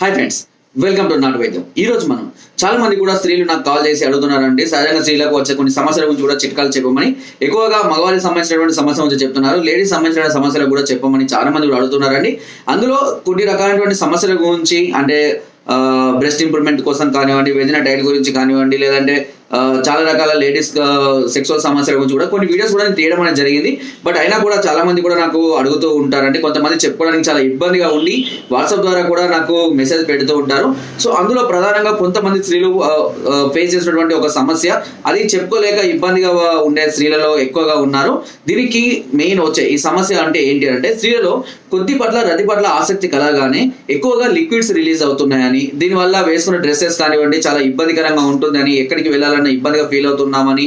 Hi friends welcome to నాటు వైద్యం ఈ రోజు మనం చాలా మంది కూడా స్త్రీలు నాకు కాల్ చేసి అడుగుతున్నారండి. సహజంగా స్త్రీలకు వచ్చే కొన్ని సమస్యల గురించి కూడా చిట్కాలు చెప్పమని ఎక్కువగా మగవారికి సంబంధించినటువంటి సమస్య గురించి చెప్తున్నారు. లేడీస్ సంబంధించిన సమస్యలు కూడా చెప్పమని చాలా మంది కూడా అడుగుతున్నారండి. అందులో కొన్ని రకాలైనటువంటి సమస్యల గురించి అంటే బ్రెస్ట్ ఇంప్రూవ్మెంట్ కోసం కానివ్వండి వెజిన డైట్ గురించి కానివ్వండి లేదంటే చాలా రకాల లేడీస్ సెక్సువల్ సమస్యల గురించి కూడా కొన్ని వీడియోస్ కూడా నేను తీయడం అనేది జరిగింది. బట్ అయినా కూడా చాలా మంది కూడా నాకు అడుగుతూ ఉంటారంటే కొంతమంది చెప్పుకోవడానికి చాలా ఇబ్బందిగా ఉండి వాట్సాప్ ద్వారా కూడా నాకు మెసేజ్ పెడుతూ ఉంటారు. సో అందులో ప్రధానంగా కొంతమంది స్త్రీలు ఫేస్ చేసినటువంటి ఒక సమస్య అది చెప్పుకోలేక ఇబ్బందిగా ఉండే స్త్రీలలో ఎక్కువగా ఉన్నారు. దీనికి మెయిన్ వచ్చే ఈ సమస్య అంటే ఏంటి అంటే స్త్రీలలో కొద్ది పట్ల రతి పట్ల ఆసక్తి కలగానే ఎక్కువగా లిక్విడ్స్ రిలీజ్ అవుతున్నాయని దీనివల్ల వేసుకున్న డ్రెస్సెస్ కానివ్వండి చాలా ఇబ్బందికరంగా ఉంటుందని ఎక్కడికి వెళ్ళాలన్నా ఇబ్బందిగా ఫీల్ అవుతున్నామని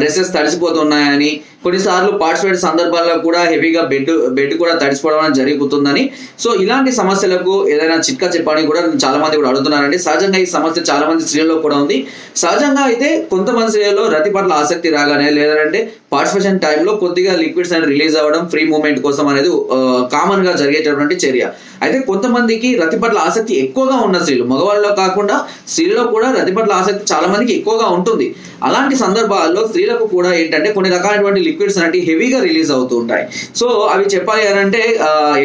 డ్రెస్సెస్ తడిసిపోతున్నాయని కొన్నిసార్లు పార్టిసిపేట్ సందర్భాల్లో కూడా హెవీగా బెడ్ బెడ్ కూడా తడిసిపోవడం జరుగుతుందని సో ఇలాంటి సమస్యలకు ఏదైనా చిట్కా చెప్పడానికి కూడా చాలా మంది కూడా అడుగుతున్నారండి. సహజంగా ఈ సమస్య చాలా మంది స్త్రీలలో కూడా ఉంది. సహజంగా అయితే కొంతమంది స్త్రీలలో రతి పట్ల ఆసక్తి రాగానే లేదంటే పార్టిసిపేషన్ టైంలో కొద్దిగా లిక్విడ్స్ అనేది రిలీజ్ అవ్వడం ఫ్రీ మూమెంట్ కోసం అనేది కామన్గా జరిగేటటువంటి చర్య. అయితే కొంతమందికి రతి పట్ల ఆసక్తి ఎక్కువగా ఉన్న స్త్రీలు మగవాళ్ళలో కాకుండా స్త్రీలో కూడా రతి పట్ల ఆసక్తి చాలా మందికి ఎక్కువగా ఉంటుంది. అలాంటి సందర్భాల్లో స్త్రీలకు కూడా ఏంటంటే కొన్ని రకాలైనటువంటి లిక్విడ్స్ అనేవి హెవీగా రిలీజ్ అవుతూ ఉంటాయి. సో అవి చెప్పాలి అని అంటే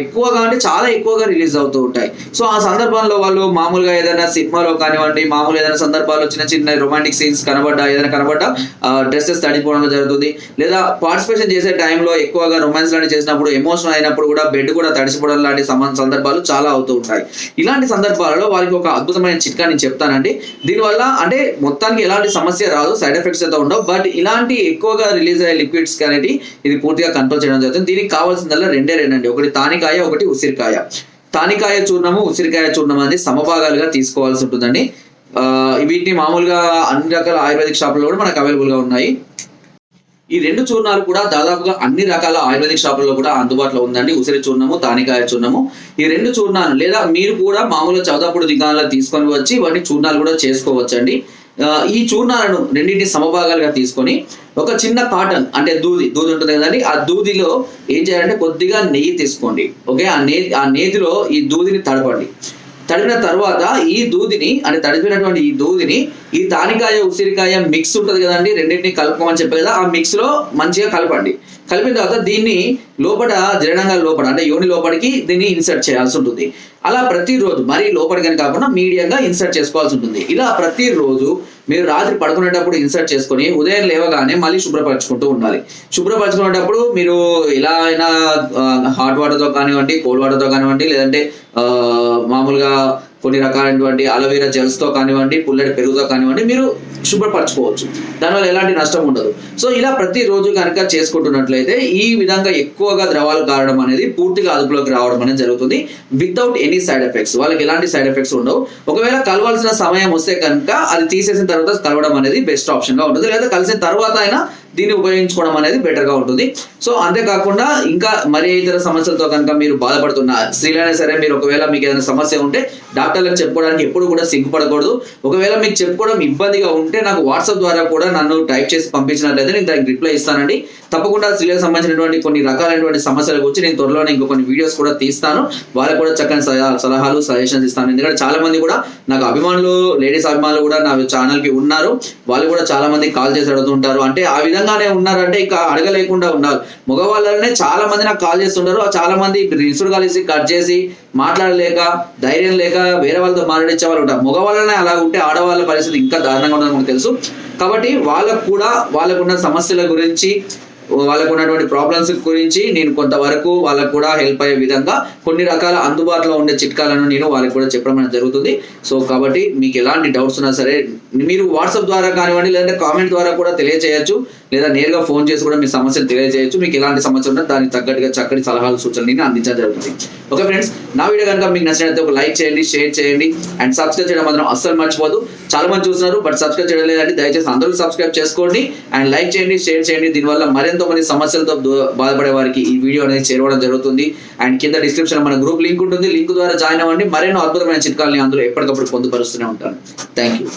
ఎక్కువగా అంటే చాలా ఎక్కువగా రిలీజ్ అవుతూ ఉంటాయి. సో ఆ సందర్భంలో వాళ్ళు మామూలుగా ఏదైనా సినిమాలో కానివ్వండి మామూలు ఏదైనా సందర్భాల్లో చిన్న చిన్న రొమాంటిక్ సీన్స్ కనబడ్డా ఏదైనా కనబడ్డా డ్రెస్సెస్ తడిపోవడం జరుగుతుంది. లేదా పార్టిసిపేషన్ చేసే టైంలో ఎక్కువగా రొమాన్స్ లాంటి చేసినప్పుడు ఎమోషనల్ అయినప్పుడు కూడా బెడ్ కూడా తడిసిపోవడం లాంటి సందర్భాలు చాలా అవుతూ ఉంటాయి. ఇలాంటి సందర్భాలలో వారికి ఒక అద్భుతమైన చిట్కా నేను చెప్తానండి. దీనివల్ల అంటే మొత్తానికి ఎలాంటి సమస్య సమస్య రాదు సైడ్ ఎఫెక్ట్స్ అయితే ఉండవు. బట్ ఇలాంటి ఎక్కువగా రిలీజ్ అయ్యే లిక్విడ్స్ అనేది ఇది పూర్తిగా కంట్రోల్ చేయడం జరుగుతుంది. దీనికి కావాల్సిందల్లా రెండే రెండండి. ఒకటి తానికాయ ఒకటి ఉసిరికాయ. తానికాయ చూర్ణము ఉసిరికాయ చూర్ణం అనేది సమభాగాలుగా తీసుకోవాల్సి ఉంటుందండి. వీటిని మామూలుగా అన్ని రకాల ఆయుర్వేదిక్ షాపుల్లో కూడా మనకు అవైలబుల్గా ఉన్నాయి. ఈ రెండు చూర్ణాలు కూడా దాదాపుగా అన్ని రకాల ఆయుర్వేదిక్ షాపుల్లో కూడా అందుబాటులో ఉందండి. ఉసిరి చూర్ణము తానికాయ చూర్ణము. ఈ రెండు చూర్ణాలు లేదా మీరు కూడా మామూలుగా చౌదాపుడు దిగాలలో తీసుకొని వచ్చి వాటిని చూర్ణాలు కూడా చేసుకోవచ్చండి. ఈ చూర్ణాలను రెండింటిని సమభాగాలుగా తీసుకొని ఒక చిన్న కాటన్ అంటే దూది దూది ఉంటుంది కదండి ఆ దూదిలో ఏం చేయాలంటే కొద్దిగా నెయ్యి తీసుకోండి ఓకే? ఆ నే ఆ నేతిలో ఈ దూదిని తడపండి. తడిపిన తర్వాత ఈ దూదిని అంటే తడిపినటువంటి ఈ దూదిని ఈ తానికాయ ఉసిరికాయ మిక్స్ ఉంటుంది కదండి రెండింటిని కలుపుకోమని చెప్పే కదా ఆ మిక్స్లో మంచిగా కలపండి. కలిపిన తర్వాత దీన్ని లోపల జీర్ణంగా లోపల అంటే యోని లోపలికి దీన్ని ఇన్సర్ట్ చేయాల్సి ఉంటుంది. అలా ప్రతిరోజు మరీ లోపలికని కాకుండా మీడియంగా ఇన్సర్ట్ చేసుకోవాల్సి ఉంటుంది. ఇలా ప్రతిరోజు మీరు రాత్రి పడుకునేటప్పుడు ఇన్సర్ట్ చేసుకొని ఉదయం లేవగానే మళ్ళీ శుభ్రపరచుకుంటూ ఉండాలి. శుభ్రపరచుకునేటప్పుడు మీరు ఎలా అయినా హాట్ వాటర్తో కానివ్వండి కోల్డ్ వాటర్తో కానివ్వండి లేదంటే మామూలుగా కొన్ని రకాలైనటువంటి అలోవెరా జెల్స్తో కానివ్వండి పుల్లటి పెరుగుతో కానివ్వండి మీరు శుభ్రపరచుకోవచ్చు. దానివల్ల ఎలాంటి నష్టం ఉండదు. సో ఇలా ప్రతిరోజు కనుక చేసుకుంటున్నట్లయితే ఈ విధంగా ఎక్కువగా ద్రవాలు కారడం అనేది పూర్తిగా అదుపులోకి రావడం అనేది జరుగుతుంది. వితౌట్ ఎనీ సైడ్ ఎఫెక్ట్స్ వాళ్ళకి ఎలాంటి సైడ్ ఎఫెక్ట్స్ ఉండవు. ఒకవేళ కలవాల్సిన సమయం వస్తే కనుక అది తీసేసిన తర్వాత కలవడం అనేది బెస్ట్ ఆప్షన్గా ఉంటుంది. లేదా కలిసిన తర్వాత అయినా దీన్ని ఉపయోగించుకోవడం అనేది బెటర్గా ఉంటుంది. సో అంతేకాకుండా ఇంకా మరి ఇతర సమస్యలతో కనుక మీరు బాధపడుతున్న స్త్రీలైనా సరే మీరు ఒకవేళ మీకు ఏదైనా సమస్య ఉంటే డాక్టర్లకు చెప్పుకోవడానికి ఎప్పుడు కూడా సిగ్గుపడకూడదు. ఒకవేళ మీకు చెప్పుకోవడం ఇబ్బందిగా ఉంటే నాకు వాట్సాప్ ద్వారా కూడా నన్ను టైప్ చేసి పంపించినట్లయితే నేను దానికి రిప్లై ఇస్తానండి. తప్పకుండా స్త్రీలకు సంబంధించినటువంటి కొన్ని రకాలైనటువంటి సమస్యల గురించి నేను త్వరలోనే ఇంకో కొన్ని వీడియోస్ కూడా తీస్తాను. వాళ్ళకు కూడా చక్కని సలహా- సలహాలు సజెషన్స్ ఇస్తాను. ఎందుకంటే చాలా మంది కూడా నాకు అభిమానులు లేడీస్ అభిమానులు కూడా నా ఛానల్కి ఉన్నారు. వాళ్ళు కూడా చాలా మంది కాల్ చేసి అడుగుతుంటారు. అంటే ఆ విధంగా విధంగానే ఉన్నారంటే ఇక అడగలేకుండా ఉన్నారు. మగవాళ్ళనే చాలా మంది నాకు కాల్ చేస్తుంటారు. ఆ చాలా మంది ఇసుడు కలిసి కట్ చేసి మాట్లాడలేక ధైర్యం లేక వేరే వాళ్ళతో మాట్లాడించే వాళ్ళు ఉంటారు. మగవాళ్ళనే అలా ఉంటే ఆడవాళ్ళ పరిస్థితి ఇంకా దారుణంగా ఉందని మనకు తెలుసు. కాబట్టి వాళ్ళకు కూడా వాళ్ళకున్న సమస్యల గురించి వాళ్ళకు ఉన్నటువంటి ప్రాబ్లమ్స్ గురించి నేను కొంతవరకు వాళ్ళకు కూడా హెల్ప్ అయ్యే విధంగా కొన్ని రకాల అందుబాటులో ఉండే చిట్కాలను నేను వాళ్ళకి కూడా చెప్పడం అనేది జరుగుతుంది. సో కాబట్టి మీకు ఎలాంటి డౌట్స్ ఉన్నా సరే మీరు వాట్సాప్ ద్వారా కానివ్వండి లేదంటే కామెంట్ ద్వారా కూడా తెలియజేయచ్చు. లేదా నేరుగా ఫోన్ చేసి కూడా మీ సమస్యను తెలియజేయచ్చు. మీకు ఎలాంటి సమస్య ఉన్నా దానికి తగ్గట్టుగా చక్కటి సలహాలు సూచనలు నేను అందించడం జరుగుతుంది. ఓకే ఫ్రెండ్స్ నా వీడియో కనుక మీకు నచ్చినట్లయితే ఒక లైక్ చేయండి షేర్ చేయండి అండ్ సబ్స్క్రైబ్ చేయడం మాత్రం అస్సలు మర్చిపోదు చాలా మంది చూస్తున్నారు బట్ సబ్స్క్రైబ్ చేయడం లేదండి. దయచేసి అందరూ సబ్స్క్రైబ్ చేసుకోండి అండ్ లైక్ చేయండి షేర్ చేయండి. దీనివల్ల ఎంతో మంది సమస్యలతో బాధపడే వారికి ఈ వీడియో అనేది చేరవడం జరుగుతుంది. అండ్ కింద డిస్క్రిప్షన్ మన గ్రూప్ లింక్ ఉంటుంది. లింక్ ద్వారా జాయిన్ అవ్వండి. మరెన్నో అద్భుతమైన చిట్కాలని అందులో ఎప్పటికప్పుడు పొందుపరుస్తూనే ఉంటాను. Thank you